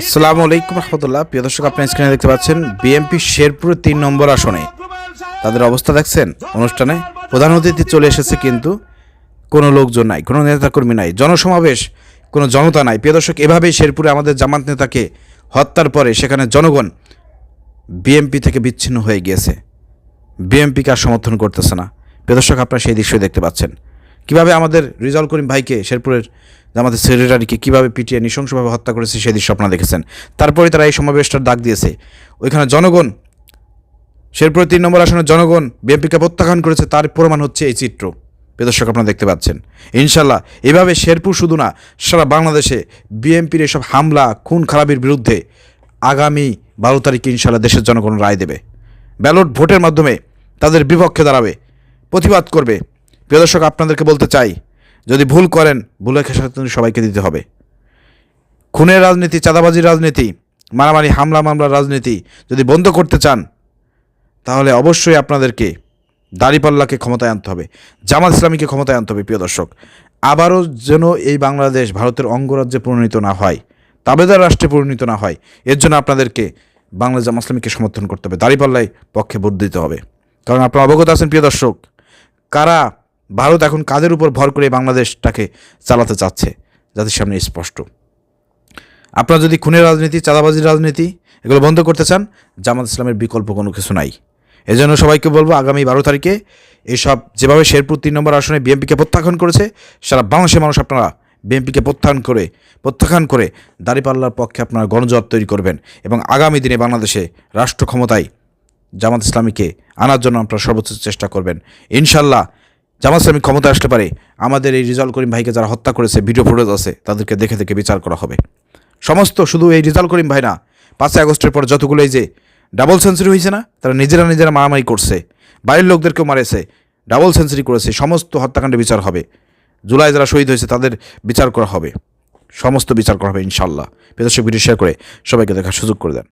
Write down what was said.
আসসালামু আলাইকুম রহমতুল্লাহ। প্রিয় দর্শক আপনার স্ক্রিনে দেখতে পাচ্ছেন বিএমপি শেরপুরের তিন নম্বর আসনে। তাদের অবস্থা দেখছেন? অনুষ্ঠানে প্রধান অতিথি চলে এসেছে কিন্তু কোনো লোকজন নাই, কোনো নেতাকর্মী নাই, জনসমাবেশ, কোনো জনতা নাই। প্রিয় দর্শক, এভাবেই শেরপুরে আমাদের জামাত নেতাকে হত্যার পরে সেখানে জনগণ বিএমপি থেকে বিচ্ছিন্ন হয়ে গিয়েছে। বিএমপিকে আর সমর্থন করতেছে না। প্রিয় দর্শক, আপনারা সেই দৃশ্য দেখতে পাচ্ছেন। কীভাবে আমাদের রিজাল করিম ভাইকে শেরপুরের আমাদের সেক্রেটারিকে কীভাবে পিটিয়ে নৃশংসভাবে হত্যা করেছে সেই দৃশ্য আপনারা দেখেছেন। তারপরে তারা এই সমাবেশটার ডাক দিয়েছে। ওইখানে জনগণ, শেরপুরের তিন নম্বর আসনের জনগণ বিএনপিকে প্রত্যাখ্যান করেছে, তার প্রমাণ হচ্ছে এই চিত্র। প্রিয় দর্শক আপনারা দেখতে পাচ্ছেন। ইনশাল্লাহ এভাবে শেরপুর শুধু না, সারা বাংলাদেশে বিএনপির এসব হামলা, খুন খারাপির বিরুদ্ধে আগামী বারো তারিখে ইনশাল্লাহ দেশের জনগণ রায় দেবে। ব্যালট ভোটের মাধ্যমে তাদের বিপক্ষে দাঁড়াবে, প্রতিবাদ করবে। প্রিয় দর্শক, আপনাদেরকে বলতে চাই, যদি ভুল করেন, ভুলের খেসারত সবাইকে দিতে হবে। খুনের রাজনীতি, চাঁদাবাজির রাজনীতি, মারামারি, হামলা, মামলার রাজনীতি যদি বন্ধ করতে চান, তাহলে অবশ্যই আপনাদেরকে দাড়িপাল্লাকে ক্ষমতায় আনতে হবে, জামাত ইসলামীকে ক্ষমতায় আনতে হবে, প্রিয় দর্শক। আবারও যেন এই বাংলাদেশ ভারতের অঙ্গরাজ্যে পরিণত না হয়, তাবেদার রাষ্ট্রে পরিণত না হয়, এর জন্য আপনাদেরকে বাংলা জামা ইসলামীকে সমর্থন করতে হবে, দাড়িপাল্লায় পক্ষে ভোট দিতে হবে। কারণ আপনারা অবগত আছেন, প্রিয় দর্শক, কারা ভারত এখন কাদের উপর ভর করে বাংলাদেশটাকে চালাতে চাচ্ছে? জাতির সামনে স্পষ্ট। আপনারা যদি খুনের রাজনীতি, চাঁদাবাজির রাজনীতি এগুলো বন্ধ করতে চান, জামাত ইসলামের বিকল্প কোনো কিছু নাই। এজন্য সবাইকে বলব, আগামী বারো তারিখে এইসব যেভাবে শেরপুর তিন নম্বর আসনে বিএনপিকে প্রত্যাখ্যান করেছে, সারা বাংলাদেশের মানুষ আপনারা বিএনপিকে প্রত্যাখ্যান করে প্রত্যাখ্যান করে দাঁড়িপাল্লার পক্ষে আপনারা গণজোয়ার তৈরি করবেন এবং আগামী দিনে বাংলাদেশে রাষ্ট্র ক্ষমতায় জামাত ইসলামীকে আনার জন্য আপনারা সর্বোচ্চ চেষ্টা করবেন। ইনশাল্লাহ জামাত ইসলামী ক্ষমতা আসতে পারে, আমাদের এই রিজাল করিম ভাইকে যারা হত্যা করেছে ভিডিও ফুটেজ আছে, তাদেরকে দেখে দেখে বিচার করা হবে। সমস্ত শুধু এই রিজাল করিম ভাই না, পাঁচই আগস্টের পর যতগুলো এই যে ডাবল সেঞ্চুরি হয়েছে না, তারা নিজেরা নিজেরা মারামারি করছে বাড়ির লোকদেরকেও মারেছে ডাবল সেঞ্চুরি করেছে, সমস্ত হত্যাকাণ্ডে বিচার হবে। জুলাই যারা শহীদ হয়েছে, তাদের বিচার করা হবে। সমস্ত বিচার করা হবে ইনশাল্লাহ বিদেশে ভিডিও শেয়ার করে সবাইকে দেখার সুযোগ করে দেন।